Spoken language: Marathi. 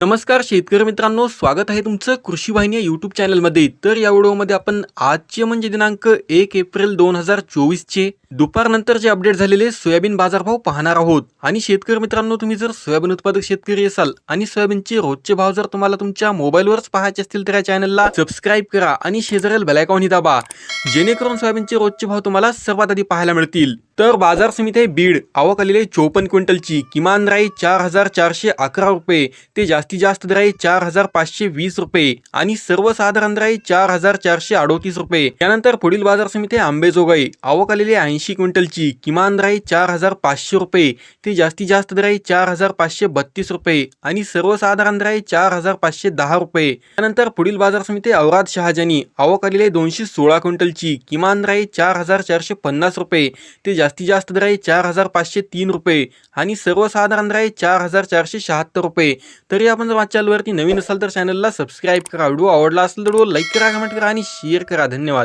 नमस्कार शेतकरी मित्रांनो स्वागत आहे तुमचं कृषी वाहिनी या यूट्यूब चॅनलमध्ये तर या व्हिडिओमध्ये आपण आजचे म्हणजे दिनांक एक एप्रिल दोन हजार चोवीसचे दुपारनंतर जे अपडेट झालेले सोयाबीन बाजारभाव पाहणार आहोत. आणि शेतकरी मित्रांनो तुम्ही जर सोयाबीन उत्पादक शेतकरी असाल आणि सोयाबीनचे रोजचे भाव जर तुम्हाला तुमच्या मोबाईलवरच पाहायचे असतील तर या चॅनलला सबस्क्राईब करा आणि शेजारील बेलायकॉनही दाबा. जेणेकरून सोयाबीनचे रोजचे भाव तुम्हाला सर्वात आधी पाहायला मिळतील. तर बाजार समिती आहे बीड. आवक आलेली आहे चोपन्न क्विंटलची. किमान राई चार हजार चारशे अकरा रुपये. ते जास्तीत जास्त राई चार हजार पाचशे वीस रुपये. आणि सर्वसाधारण राई चार हजार चारशे अडोतीस रुपये. त्यानंतर पुढील बाजार समिती आहे आंबेजोगाई आवक आलेली आहे ऐंशी क्विंटलची. किमान राई चार हजार पाचशे रुपये. ते जास्तीत जास्त राई चार हजार पाचशे बत्तीस रुपये. आणि सर्वसाधारण राई चार हजार पाचशे दहा रुपये. त्यानंतर पुढील बाजार समिती आहे औराद शहाजानी. आवक आलेली आहे दोनशे सोळा क्विंटलची. किमान राई चार हजार चारशे पन्नास रुपये. ते जास्तीत जास्त दर आहे चार हजार पाचशे तीन रुपये आणि सर्वसाधारण दर आहे चार हजार चारशे शहात्तर रुपये. तरी आपण जर चॅनलवरती नवीन असाल तर चॅनलला सबस्क्राईब करा. व्हिडिओ आवडला असेल तर व्हिडिओ लाईक करा कमेंट करा आणि शेअर करा. धन्यवाद.